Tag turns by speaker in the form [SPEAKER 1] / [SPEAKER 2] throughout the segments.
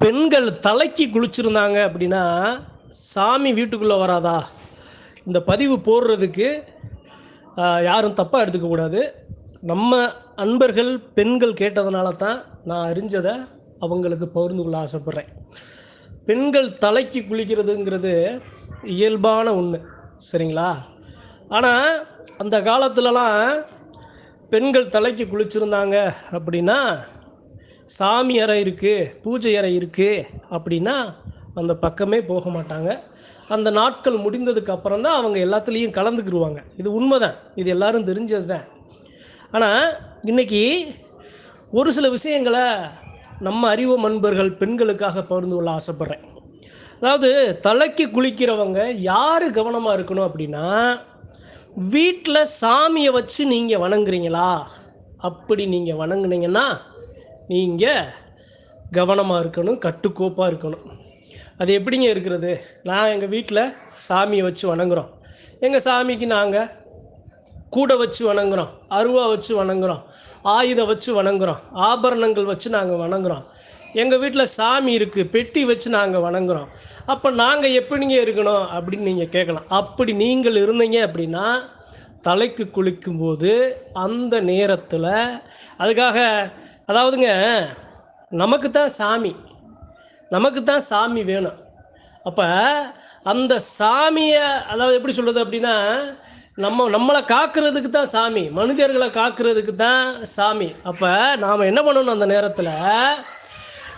[SPEAKER 1] பெண்கள் தலைக்கு குளிச்சிருந்தாங்க அப்படின்னா சாமி வீட்டுக்குள்ளே வராதா? இந்த பதிவு போடுறதுக்கு யாரும் தப்பாக எடுத்துக்கக்கூடாது நம்ம அன்பர்கள் பெண்கள் கேட்டதுனால தான் நான் அறிஞ்சதை அவங்களுக்கு பகிர்ந்து கொள்ள ஆசைப்பட்றேன். பெண்கள் தலைக்கு குளிக்கிறதுங்கிறது இயல்பான ஒன்று சரிங்களா? ஆனால் அந்த காலத்துலலாம் பெண்கள் தலைக்கு குளிச்சிருந்தாங்க அப்படின்னா சாமி அறை இருக்குது பூஜை அறை இருக்குது அப்படின்னா அந்த பக்கமே போக மாட்டாங்க. அந்த நாட்கள் முடிந்ததுக்கு அப்புறம் தான் அவங்க எல்லாத்துலேயும் கலந்துக்கிடுவாங்க இது உண்மைதான். இது எல்லாரும் தெரிஞ்சது தான் ஆனால் இன்றைக்கி ஒரு சில விஷயங்களை நம்ம அறிவு மண்பர்கள் பெண்களுக்காக பகிர்ந்து கொள்ள ஆசைப்பட்றேன். அதாவது தலைக்கு குளிக்கிறவங்க யார் கவனமாக இருக்கணும் அப்படின்னா வீட்டில் சாமியை வச்சு நீங்கள் வணங்குறீங்களா? அப்படி நீங்கள் வணங்குனீங்கன்னா நீங்கள் கவனமாக இருக்கணும் கட்டுக்கோப்பாக இருக்கணும். அது எப்படிங்க இருக்கிறது? நான் எங்கள் வீட்டில் சாமியை வச்சு வணங்குறோம். எங்கள் சாமிக்கு நாங்கள் கூடை வச்சு வணங்குறோம் அருவா வச்சு வணங்குறோம் ஆயுதம் வச்சு வணங்குறோம் ஆபரணங்கள் வச்சு நாங்கள் வணங்குறோம். எங்கள் வீட்டில் சாமி இருக்குது பெட்டி வச்சு நாங்கள் வணங்குறோம். அப்போ நாங்கள் எப்படிங்க இருக்கணும்? அப்படின்னு நீங்கள் கேட்கலாம். அப்படி நீங்கள் இருந்தீங்க அப்படின்னா தலைக்கு குளிக்கும்போது அந்த நேரத்தில் அதுக்காக அதாவதுங்க நமக்கு தான் சாமி. நமக்கு தான் சாமி வேணும். அப்போ அந்த சாமியை அதாவது எப்படி சொல்கிறது அப்படின்னா நம்ம நம்மளை காக்கிறதுக்கு தான் சாமி. மனிதர்களை காக்கிறதுக்கு தான் சாமி. அப்போ நாம் என்ன பண்ணணும் அந்த நேரத்தில்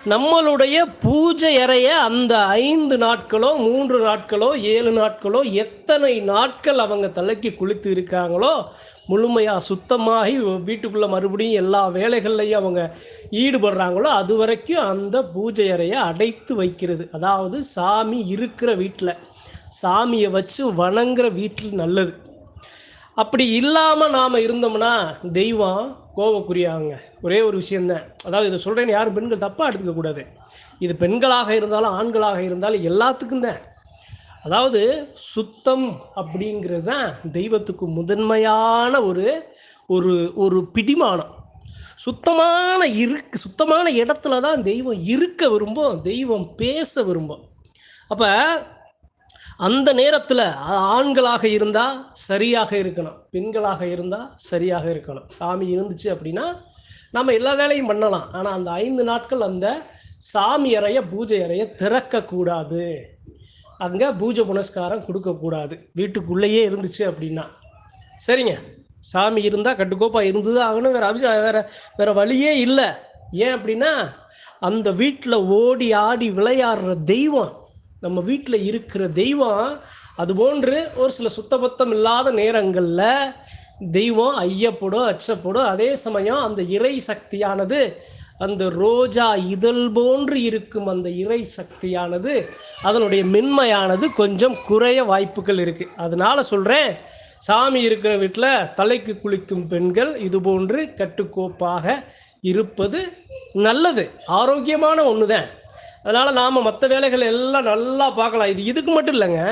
[SPEAKER 1] நம்மளுடைய பூஜை அறைய அந்த ஐந்து நாட்களோ மூன்று நாட்களோ ஏழு நாட்களோ எத்தனை நாட்கள் அவங்க தலைக்கு குளித்து இருக்காங்களோ முழுமையாக சுத்தமாகி வீட்டுக்குள்ளே மறுபடியும் எல்லா வேலைகள்லையும் அவங்க ஈடுபடுறாங்களோ அது வரைக்கும் அந்த பூஜை அறையை அடைத்து வைக்கிறது. அதாவது சாமி இருக்கிற வீட்டில் சாமியை வச்சு வணங்குற வீட்டில் நல்லது. அப்படி இல்லாமல் நாம் இருந்தோம்னா தெய்வம் கோவக்குரியாங்க ஒரே ஒரு விஷயந்தான் அதாவது இதை சொல்கிறேன்னு யாரும் பெண்கள் தப்பாக எடுத்துக்கக்கூடாது இது பெண்களாக இருந்தாலும் ஆண்களாக இருந்தாலும் எல்லாத்துக்கும் தான். அதாவது சுத்தம் அப்படிங்கிறது தான் தெய்வத்துக்கு முதன்மையான ஒரு ஒரு ஒரு பிடிமானம். சுத்தமான இருக்கு சுத்தமான இடத்துல தான் தெய்வம் இருக்க விரும்பும் தெய்வம் பேச விரும்பும். அப்போ அந்த நேரத்தில் ஆண்களாக இருந்தால் சரியாக இருக்கணும் பெண்களாக இருந்தால் சரியாக இருக்கணும். சாமி இருந்துச்சு அப்படின்னா நம்ம எல்லா வேலையும் பண்ணலாம். ஆனால் அந்த ஐந்து நாட்கள் அந்த சாமி அறைய பூஜை அறைய திறக்கக்கூடாது. அங்கே பூஜை புனஸ்காரம் கொடுக்கக்கூடாது. வீட்டுக்குள்ளேயே இருந்துச்சு அப்படின்னா. சரிங்க. சாமி இருந்தால் கட்டுக்கோப்பாக இருந்து தான் ஆகணும். வேறு அபிஷா வேறு வேறு வழியே இல்லை. ஏன் அப்படின்னா அந்த வீட்டில் ஓடி ஆடி விளையாடுற தெய்வம் நம்ம வீட்டில் இருக்கிற தெய்வம் அதுபோன்று ஒரு சில சுத்தபத்தம் இல்லாத நேரங்களில் தெய்வம் ஐயப்படும் அச்சப்படும். அதே சமயம் அந்த இறை சக்தியானது அந்த ரோஜா இதழ் போன்று இருக்கும் அந்த இறை சக்தியானது அதனுடைய மென்மையானது கொஞ்சம் குறைய வாய்ப்புகள் இருக்குது அதனால் சொல்கிறேன் சாமி இருக்கிற வீட்டில் தலைக்கு குளிக்கும் பெண்கள் இதுபோன்று கட்டுக்கோப்பாக இருப்பது நல்லது. ஆரோக்கியமான ஒன்று தான் அதனால் நாம் மற்ற வேலைகள் எல்லாம் நல்லா பார்க்கலாம். இது இதுக்கு மட்டும் இல்லைங்க.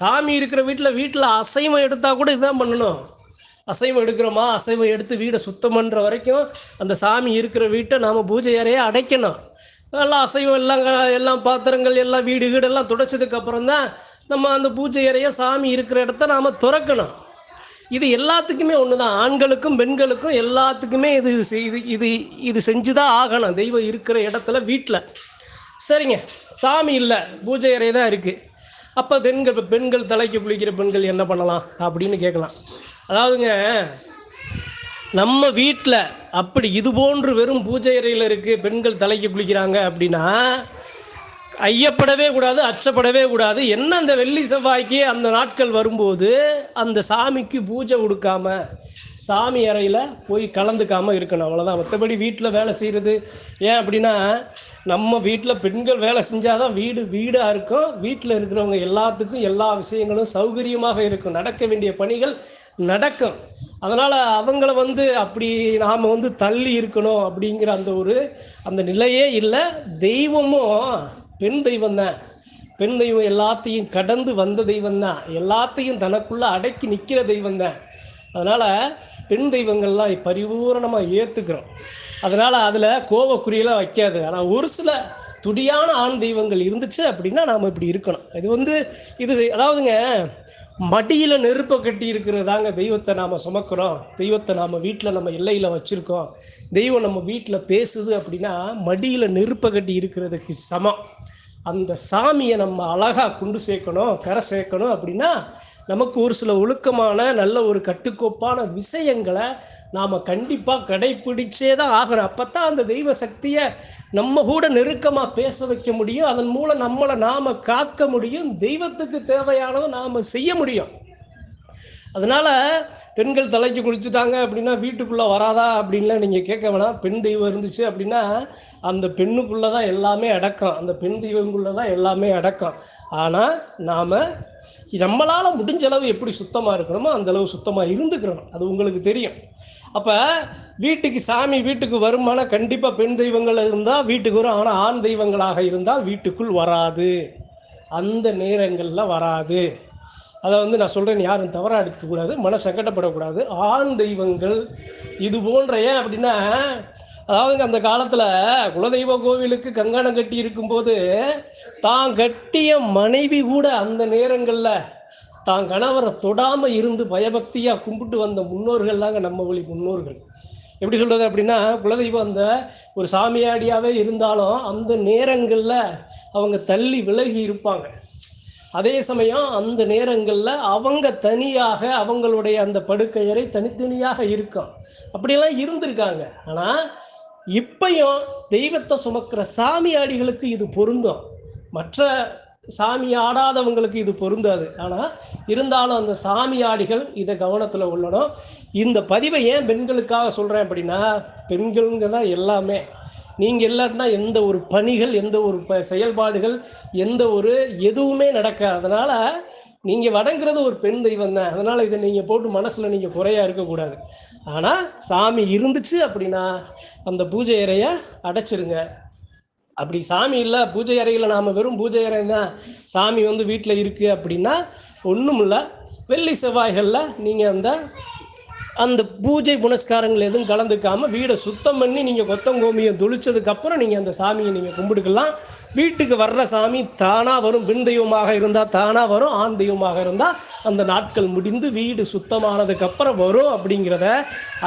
[SPEAKER 1] சாமி இருக்கிற வீட்டில் வீட்டில் அசைவம் எடுத்தால் கூட இதுதான் பண்ணணும். அசைவம் எடுக்கிறோமா? அசைவம் எடுத்து வீடை சுத்தம் பண்ணுற வரைக்கும் அந்த சாமி இருக்கிற வீட்டை நாம் பூஜை அறையை அடைக்கணும். எல்லாம் அசைவம் எல்லாம் எல்லாம் பாத்திரங்கள் எல்லாம் வீடு வீடெல்லாம் துடைச்சதுக்கப்புறம் தான் நம்ம அந்த பூஜை அறையை சாமி இருக்கிற இடத்த நாம் திறக்கணும். இது எல்லாத்துக்குமே ஒன்று தான் ஆண்களுக்கும் பெண்களுக்கும் எல்லாத்துக்குமே இது இது இது இது செஞ்சு தான் ஆகணும். தெய்வம் இருக்கிற இடத்துல வீட்டில் சரிங்க. சாமி இல்லை. பூஜை அறை தான் இருக்குது அப்போ பெண்கள் பெண்கள் தலைக்கு குளிக்கிற பெண்கள் என்ன பண்ணலாம்? அப்படின்னு கேட்கலாம். அதாவதுங்க நம்ம வீட்டில் அப்படி இது போன்று வெறும் பூஜை அறையில் இருக்குது பெண்கள் தலைக்கு குளிக்கிறாங்க அப்படின்னா ஐயப்படவே கூடாது அச்சப்படவே கூடாது. என்ன அந்த வெள்ளி செவ்வாய்க்கு அந்த நாட்கள் வரும்போது அந்த சாமிக்கு பூஜை கொடுக்காம சாமி அறையில் போய் கலந்துக்காமல் இருக்கணும். அவ்வளோதான் மற்றபடி வீட்டில் வேலை செய்கிறது ஏன் அப்படின்னா நம்ம வீட்டில் பெண்கள் வேலை செஞ்சால் தான் வீடு வீடாக இருக்கும். வீட்டில் இருக்கிறவங்க எல்லாத்துக்கும் எல்லா விஷயங்களும் சௌகரியமாக இருக்கும். நடக்க வேண்டிய பணிகள் நடக்கும். அதனால் அவங்கள வந்து அப்படி நாம் வந்து தள்ளி இருக்கணும் அப்படிங்கிற அந்த ஒரு அந்த நிலையே இல்லை. தெய்வமும் பெண் தெய்வம் தான். பெண் தெய்வம் எல்லாத்தையும் கடந்து வந்த தெய்வம் தான். எல்லாத்தையும் தனக்குள்ளே அடக்கி நிற்கிற தெய்வம் தான். அதனால் பெண் தெய்வங்கள்லாம் பரிபூரணமாக ஏற்றுக்கிறோம் அதனால் அதில் கோவக்குறியெல்லாம் வைக்காது. ஆனால் ஒரு சில துடியான ஆண் தெய்வங்கள் இருந்துச்சு அப்படின்னா நாம் இப்படி இருக்கணும். இது வந்து இது அதாவதுங்க மடியில் நெருப்பை கட்டி இருக்கிறதாங்க தெய்வத்தை நாம் சுமக்கிறோம். தெய்வத்தை நாம் வீட்டில் நம்ம எல்லையில் வச்சுருக்கோம். தெய்வம் நம்ம வீட்டில் பேசுது அப்படின்னா மடியில் நெருப்பை கட்டி இருக்கிறதுக்கு சமம். அந்த சாமியை நம்ம அழகாக கொண்டு சேர்க்கணும் கரை சேர்க்கணும் அப்படின்னா நமக்கு ஒரு சில ஒழுக்கமான நல்ல ஒரு கட்டுக்கோப்பான விஷயங்களை நாம் கண்டிப்பாக கடைப்பிடிச்சே தான் ஆகணும். அப்போ தான் அந்த தெய்வ சக்தியை நம்ம கூட நெருக்கமாக பேச வைக்க முடியும். அதன் மூலம் நம்மளை நாம் காக்க முடியும். தெய்வத்துக்கு தேவையானதை நாம் செய்ய முடியும். அதனால் பெண்கள் தலைக்கு குளிச்சுட்டாங்க அப்படின்னா வீட்டுக்குள்ளே வராதா அப்படின்லாம் நீங்கள் கேட்க வேணாம். பெண் தெய்வம் இருந்துச்சு அப்படின்னா அந்த பெண்ணுக்குள்ளே தான் எல்லாமே அடக்கம். அந்த பெண் தெய்வங்குள்ளே தான் எல்லாமே அடக்கம். ஆனால் நாம் நம்மளால் முடிஞ்ச அளவு எப்படி சுத்தமாக இருக்கணுமோ அந்தளவு சுத்தமாக இருந்துக்கிறோம் அது உங்களுக்கு தெரியும். அப்போ வீட்டுக்கு சாமி வீட்டுக்கு வருமானம் கண்டிப்பாக பெண் தெய்வங்கள் இருந்தால் வீட்டுக்கு வரும். ஆனால் ஆண் தெய்வங்களாக இருந்தால் வீட்டுக்குள் வராது. அந்த நேரங்களில் வராது. அதை வந்து நான் சொல்கிறேன் யாரும் தவறாக எடுத்துக்கக்கூடாது மன சங்கடப்படக்கூடாது. ஆண் தெய்வங்கள் இது போன்ற ஏன் அப்படின்னா அதாவது அந்த காலத்தில் குலதெய்வ கோவிலுக்கு கங்கணம் கட்டி இருக்கும்போது தான் கட்டிய மனைவி கூட அந்த நேரங்களில் தான் கணவரை தொடாமல் இருந்து பயபக்தியாக கும்பிட்டு வந்த முன்னோர்கள் தாங்க நம்ம வழி முன்னோர்கள். எப்படி சொல்கிறது அப்படின்னா குலதெய்வம் அந்த ஒரு சாமியாடியாகவே இருந்தாலும் அந்த நேரங்களில் அவங்க தள்ளி விலகி இருப்பாங்க. அதே சமயம் அந்த நேரங்களில் அவங்க தனியாக அவங்களுடைய அந்த படுக்கையறை தனித்தனியாக இருக்கும். அப்படியெல்லாம் இருந்திருக்காங்க. ஆனால் இப்பையும் தெய்வத்தை சுமக்கிற சாமியாடிகளுக்கு இது பொருந்தும். மற்ற சாமி ஆடாதவங்களுக்கு இது பொருந்தாது. ஆனால் இருந்தாலும் அந்த சாமியாடிகள் இதை கவனத்தில் உள்ளனும் இந்த பதிவை ஏன் பெண்களுக்காக சொல்கிறேன் அப்படின்னா பெண்களுங்க தான் எல்லாமே. நீங்கள் இல்லாட்டினா எந்த ஒரு பணிகள் எந்த ஒரு ப செயல்பாடுகள் எந்த ஒரு எதுவுமே நடக்காது. அதனால் நீங்கள் வணங்குறது ஒரு பெண் தெய்வம் தான். அதனால் இதை நீங்கள் போட்டு மனசில் நீங்கள் குறையாக இருக்கக்கூடாது. ஆனால் சாமி இருந்துச்சு அப்படின்னா அந்த பூஜை அறையை அடைச்சிருங்க. அப்படி சாமி இல்லை பூஜை அறையில் நாம் வெறும் பூஜை அறை தான் சாமி வந்து வீட்டில் இருக்குது அப்படின்னா ஒன்றும் இல்லை வெள்ளி செவ்வாய்களில் நீங்கள் அந்த அந்த பூஜை புனஸ்காரங்கள் எதுவும் கலந்துக்காமல் வீடை சுத்தம் பண்ணி நீங்கள் கொத்தங்கோமியை தொளிச்சதுக்கப்புறம் நீங்கள் அந்த சாமியை நீங்கள் கும்பிடுக்கலாம் வீட்டுக்கு வர்ற சாமி தானாக வரும் பெண் தெய்வமாக இருந்தால் தானாக வரும் ஆண் தெய்வமாக இருந்தால் அந்த நாட்கள் முடிந்து வீடு சுத்தமானதுக்கப்புறம் வரும் அப்படிங்கிறத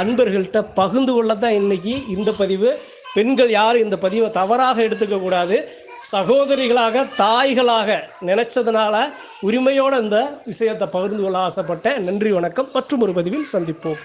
[SPEAKER 1] அன்பர்கள்ட்ட பகிர்ந்து கொள்ள தான் இன்றைக்கி இந்த பதிவு. பெண்கள் யாரும் இந்த பதிவை தவறாக எடுத்துக்கக்கூடாது. சகோதரிகளாக தாய்களாக நினைச்சதுனால உரிமையோடு இந்த விஷயத்தை பகிர்ந்து கொள்ள ஆசைப்பட்டேன். நன்றி வணக்கம். மற்றும் ஒரு பதிவில் சந்திப்போம்.